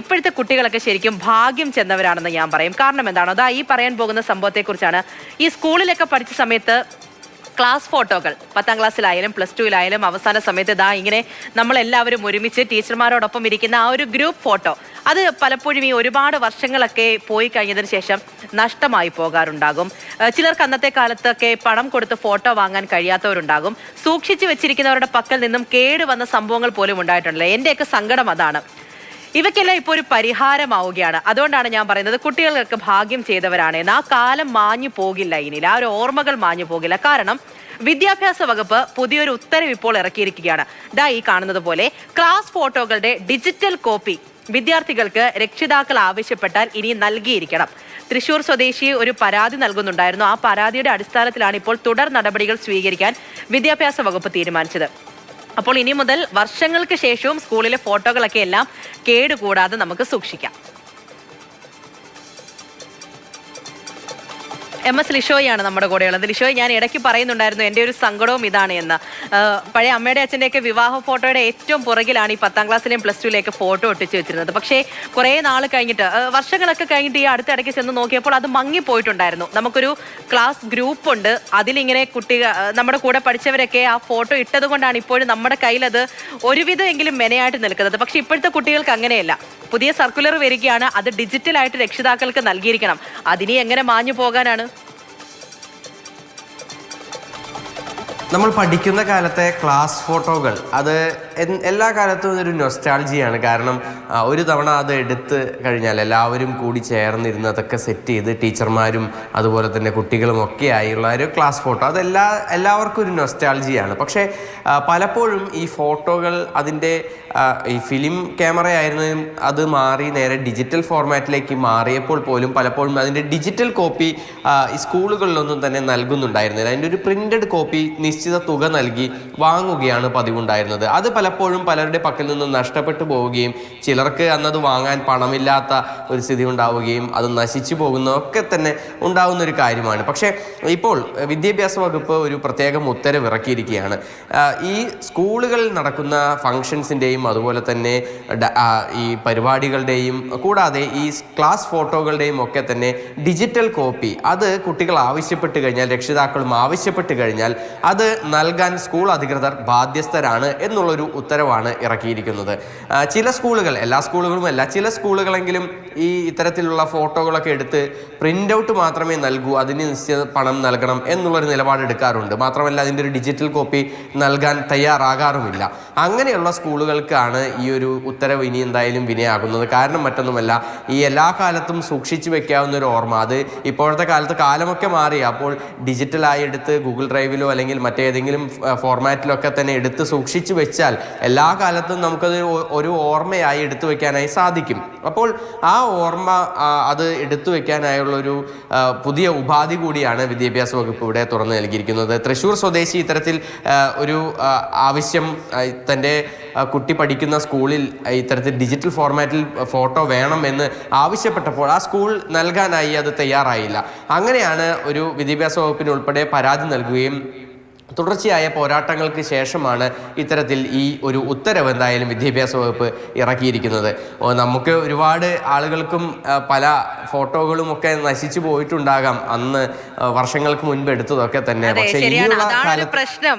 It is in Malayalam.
ഇപ്പോഴത്തെ കുട്ടികളൊക്കെ ശരിക്കും ഭാഗ്യം ചെന്നവരാണെന്ന് ഞാൻ പറയും. കാരണം എന്താണോ? അതാ ഈ പറയാൻ പോകുന്ന സംഭവത്തെക്കുറിച്ചാണ്. ഈ സ്കൂളിലൊക്കെ പഠിച്ച സമയത്ത് ക്ലാസ് ഫോട്ടോകൾ പത്താം ക്ലാസ്സിലായാലും പ്ലസ് ടുവിലായാലും അവസാന സമയത്ത് ഇതാ ഇങ്ങനെ നമ്മളെല്ലാവരും ഒരുമിച്ച് ടീച്ചർമാരോടൊപ്പം ഇരിക്കുന്ന ആ ഒരു ഗ്രൂപ്പ് ഫോട്ടോ അത് പലപ്പോഴും ഈ ഒരുപാട് വർഷങ്ങളൊക്കെ പോയി കഴിഞ്ഞതിന് ശേഷം നഷ്ടമായി പോകാറുണ്ടാകും. ചിലർക്ക് അന്നത്തെ കാലത്തൊക്കെ പണം കൊടുത്ത് ഫോട്ടോ വാങ്ങാൻ കഴിയാത്തവരുണ്ടാകും. സൂക്ഷിച്ചു വെച്ചിരിക്കുന്നവരുടെ പക്കൽ നിന്നും കേടുവന്ന സംഭവങ്ങൾ പോലും ഉണ്ടായിട്ടുണ്ടല്ലോ എന്റെയൊക്കെ സങ്കടം അതാണ്. ഇവയ്ക്കെല്ലാം ഇപ്പോൾ ഒരു പരിഹാരമാവുകയാണ്. അതുകൊണ്ടാണ് ഞാൻ പറയുന്നത് കുട്ടികൾക്ക് ഭാഗ്യം ചെയ്തവരാണ് എന്ന്. ആ കാലം മാഞ്ഞു പോകില്ല ഇനി. ആ ഒരു ഓർമ്മകൾ മാഞ്ഞു പോകില്ല. കാരണം വിദ്യാഭ്യാസ വകുപ്പ് പുതിയൊരു ഉത്തരവ് ഇപ്പോൾ ഇറക്കിയിരിക്കുകയാണ്. ദാ ഈ കാണുന്നത് പോലെ ക്ലാസ് ഫോട്ടോകളുടെ ഡിജിറ്റൽ കോപ്പി വിദ്യാർത്ഥികൾക്ക് രക്ഷിതാക്കൾ ആവശ്യപ്പെട്ടാൽ ഇനി നൽകിയിരിക്കണം. തൃശൂർ സ്വദേശി ഒരു പരാതി നൽകുന്നുണ്ടായിരുന്നു. ആ പരാതിയുടെ അടിസ്ഥാനത്തിലാണ് ഇപ്പോൾ തുടർ നടപടികൾ സ്വീകരിക്കാൻ വിദ്യാഭ്യാസ വകുപ്പ് തീരുമാനിച്ചത്. അപ്പോൾ ഇനി മുതൽ വർഷങ്ങൾക്ക് ശേഷവും സ്കൂളിലെ ഫോട്ടോകളൊക്കെ എല്ലാം കേടുകൂടാതെ നമുക്ക് സൂക്ഷിക്കാം. എം എസ് ലിഷോയാണ് നമ്മുടെ കൂടെയുള്ളത്. ലിഷോയ് ഞാൻ ഇടയ്ക്ക് പറയുന്നുണ്ടായിരുന്നു എന്റെ ഒരു സങ്കടവും ഇതാണ് എന്ന്. പഴയ അമ്മയുടെ അച്ഛന്റെയൊക്കെ വിവാഹ ഫോട്ടോയുടെ ഏറ്റവും പുറകിലാണ് ഈ പത്താം ക്ലാസ്സിലെയും പ്ലസ് ടുവിലേക്ക് ഫോട്ടോ ഒട്ടിച്ച് വെച്ചിരുന്നത്. പക്ഷേ കുറേ നാൾ കഴിഞ്ഞിട്ട് വർഷങ്ങളൊക്കെ കഴിഞ്ഞിട്ട് ഈ അടുത്തിടയ്ക്ക് ചെന്ന് നോക്കിയപ്പോൾ അത് മങ്ങിപ്പോയിട്ടുണ്ടായിരുന്നു. നമുക്കൊരു ക്ലാസ് ഗ്രൂപ്പ് ഉണ്ട്. അതിലിങ്ങനെ കുട്ടികൾ നമ്മുടെ കൂടെ പഠിച്ചവരൊക്കെ ആ ഫോട്ടോ ഇട്ടത് കൊണ്ടാണ് ഇപ്പോഴും നമ്മുടെ കയ്യിലത് ഒരുവിധം എങ്കിലും മെനയായിട്ട് നിൽക്കുന്നത്. പക്ഷേ ഇപ്പോഴത്തെ കുട്ടികൾക്ക് അങ്ങനെയല്ല. പുതിയ സർക്കുലർ വരികയാണ്. അത് ഡിജിറ്റലായിട്ട് രക്ഷിതാക്കൾക്ക് നൽകിയിരിക്കണം. അതിനെ എങ്ങനെ മാഞ്ഞു പോകാനാണ്? നമ്മൾ പഠിക്കുന്ന കാലത്തെ ക്ലാസ് ഫോട്ടോകൾ അത് എല്ലാ കാലത്തും ഒരു നൊസ്റ്റാൾജിയാണ് കാരണം ഒരു തവണ അത് എടുത്ത് കഴിഞ്ഞാൽ എല്ലാവരും കൂടി ചേർന്നിരുന്ന് അതൊക്കെ സെറ്റ് ചെയ്ത് ടീച്ചർമാരും അതുപോലെ തന്നെ കുട്ടികളും ഒക്കെ ആയുള്ള ഒരു ക്ലാസ് ഫോട്ടോ അതെല്ലാ എല്ലാവർക്കും ഒരു നൊസ്റ്റാൾജിയാണ് പക്ഷേ പലപ്പോഴും ഈ ഫോട്ടോകൾ അതിന്റെ ഈ ഫിലിം ക്യാമറ ആയിരുന്നതും അത് മാറി നേരെ ഡിജിറ്റൽ ഫോർമാറ്റിലേക്ക് മാറിയപ്പോൾ പോലും പലപ്പോഴും അതിന്റെ ഡിജിറ്റൽ കോപ്പി സ്കൂളുകളിലൊന്നും തന്നെ നൽകുന്നുണ്ടായിരുന്നില്ല. അതിന്റെ ഒരു പ്രിന്റഡ് കോപ്പി നിശ്ചിത തുക നൽകി വാങ്ങുകയാണ് പതിവുണ്ടായിരുന്നത്. അത് പലപ്പോഴും പലരുടെ പക്കൽ നിന്ന് നഷ്ടപ്പെട്ടു പോവുകയും ചിലർക്ക് അന്നത് വാങ്ങാൻ പണമില്ലാത്ത ഒരു സ്ഥിതി ഉണ്ടാവുകയും അത് നശിച്ചു പോകുന്നതൊക്കെ തന്നെ ഉണ്ടാകുന്ന ഒരു കാര്യമാണ്. പക്ഷേ ഇപ്പോൾ വിദ്യാഭ്യാസ വകുപ്പ് ഒരു പ്രത്യേകം ഉത്തരവ് ഇറക്കിയിരിക്കുകയാണ്. ഈ സ്കൂളുകളിൽ നടക്കുന്ന ഫങ്ഷൻസിന്റെയും അതുപോലെ തന്നെ ഈ പരിപാടികളുടെയും കൂടാതെ ഈ ക്ലാസ് ഫോട്ടോകളുടെയും ഒക്കെ തന്നെ ഡിജിറ്റൽ കോപ്പി അത് കുട്ടികൾ ആവശ്യപ്പെട്ട് കഴിഞ്ഞാൽ രക്ഷിതാക്കളും ആവശ്യപ്പെട്ട് കഴിഞ്ഞാൽ അത് നൽകാൻ സ്കൂൾ അധികൃതർ ബാധ്യസ്ഥരാണ് എന്നുള്ളൊരു ഉത്തരവാണ് ഇറക്കിയിരിക്കുന്നത്. ചില സ്കൂളുകൾ എല്ലാ സ്കൂളുകളും അല്ല ചില സ്കൂളുകളെങ്കിലും ഈ ഇത്തരത്തിലുള്ള ഫോട്ടോകളൊക്കെ എടുത്ത് പ്രിന്റ് ഔട്ട് മാത്രമേ നൽകൂ അതിന് നിശ്ചിത പണം നൽകണം എന്നുള്ളൊരു നിലപാടെടുക്കാറുണ്ട് മാത്രമല്ല അതിന്റെ ഒരു ഡിജിറ്റൽ കോപ്പി നൽകാൻ തയ്യാറാകാറുമില്ല. അങ്ങനെയുള്ള സ്കൂളുകൾക്കാണ് ഈ ഒരു ഉത്തരവ് ഇനി എന്തായാലും വിനയാകുന്നത്. കാരണം മറ്റൊന്നുമല്ല ഈ എല്ലാ കാലത്തും സൂക്ഷിച്ചു വെക്കാവുന്ന ഒരു ഓർമ്മ. അത് ഇപ്പോഴത്തെ കാലത്ത് കാലമൊക്കെ മാറി. അപ്പോൾ ഡിജിറ്റലായി എടുത്ത് ഗൂഗിൾ ഡ്രൈവിലോ അല്ലെങ്കിൽ മറ്റേതെങ്കിലും ഫോർമാറ്റിലൊക്കെ തന്നെ എടുത്ത് സൂക്ഷിച്ചു വെച്ചാൽ എല്ലാ കാലത്തും നമുക്കത് ഒരു ഓർമ്മയായി എടുത്തു വെക്കാനായി സാധിക്കും. അപ്പോൾ ആ ഓർമ്മ അത് എടുത്തു വെക്കാനായുള്ളൊരു ആ, പുതിയ ഉപാധി കൂടിയാണ് വിദ്യാഭ്യാസ വകുപ്പ് ഇവിടെ തുറന്നു നൽകിയിരിക്കുന്നത്. തൃശ്ശൂർ സ്വദേശി ഇത്തരത്തിൽ ഒരു ആവശ്യം തന്റെ കുട്ടി പഠിക്കുന്ന സ്കൂളിൽ ഇത്തരത്തിൽ ഡിജിറ്റൽ ഫോർമാറ്റിൽ ഫോട്ടോ വേണം എന്ന് ആവശ്യപ്പെട്ടപ്പോൾ ആ സ്കൂൾ നൽകാനായി അത് തയ്യാറായില്ല. അങ്ങനെയാണ് ഒരു വിദ്യാഭ്യാസ വകുപ്പിനുൾപ്പെടെ പരാതി നൽകുകയും തുടർച്ചയായ പോരാട്ടങ്ങൾക്ക് ശേഷമാണ് ഇത്തരത്തിൽ ഈ ഒരു ഉത്തരവ് എന്തായാലും വിദ്യാഭ്യാസ വകുപ്പ് ഇറക്കിയിരിക്കുന്നത്. നമുക്ക് ഒരുപാട് ആളുകൾക്കും പല ഫോട്ടോകളും ഒക്കെ നശിച്ചു പോയിട്ടുണ്ടാകാം അന്ന് വർഷങ്ങൾക്ക് മുൻപ് എടുത്തതൊക്കെ തന്നെ. പക്ഷേ ഇനിയുള്ള കാലത്ത് പ്രശ്നം.